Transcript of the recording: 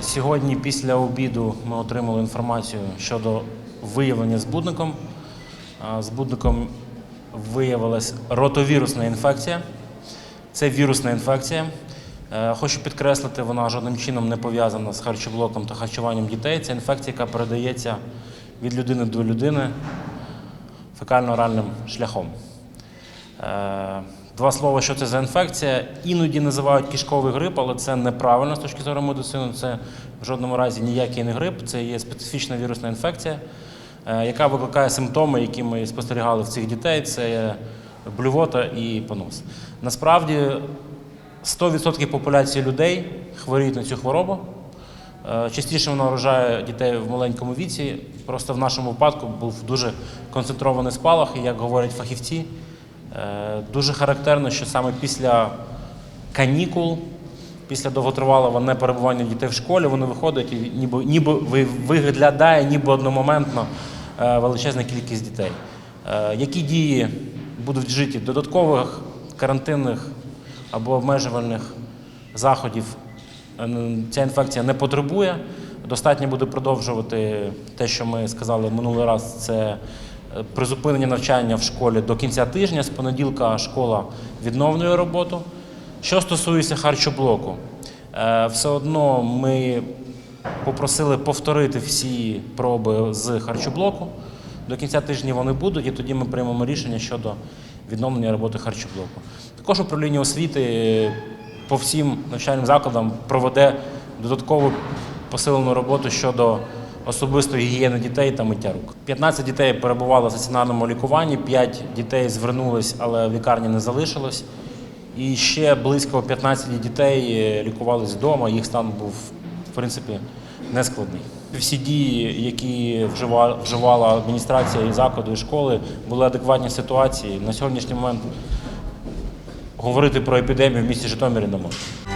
Сьогодні після обіду ми отримали інформацію щодо виявлення збудником. Збудником виявилась ротовірусна інфекція. Це вірусна інфекція. Е, Хочу підкреслити, вона жодним чином не пов'язана з харчоблоком та харчуванням дітей. Це інфекція, яка передається від людини до людини фекально-оральним шляхом. Два слова, що це за інфекція. Іноді називають кишковий грип, але це неправильно з точки зору медицини. Це в жодному разі ніякий не грип, це є специфічна вірусна інфекція, е, яка викликає симптоми, які ми спостерігали в цих дітей. Це блювота і понос. Насправді 100% популяції людей хворіють на цю хворобу. Е, Частіше вона вражає дітей в маленькому віці. Просто в нашому випадку був дуже концентрований спалах, і як говорять фахівці, дуже характерно, що саме після канікул, після довготривалого неперебування дітей в школі, вони виходять і ніби, ніби ви- виглядає ніби одномоментно е, величезна кількість дітей. Е, Які дії будуть вжиті додаткових карантинних або обмежувальних заходів Е, ця інфекція не потребує. Достатньо буде продовжувати те, що ми сказали минулий раз. Це е, призупинення навчання в школі до кінця тижня. З понеділка школа відновлює роботу. Що стосується харчоблоку, е, все одно ми попросили повторити всі проби з харчоблоку. До кінця тижня вони будуть, і тоді ми приймемо рішення щодо відновлення роботи харчоблоку. Також управління освіти по всім навчальним закладам проведе додаткову посилену роботу щодо особистої гігієни дітей та миття рук. 15 дітей перебувало в стаціонарному лікуванні, 5 дітей звернулись, але в лікарні не залишилось. І ще близько 15 дітей е, лікувались вдома, їх стан був, в принципі, нескладний. Всі дії, які вживала адміністрація і закладу, і школи, були адекватні ситуації. На сьогоднішній момент говорити про епідемію в місті Житомирі не можна.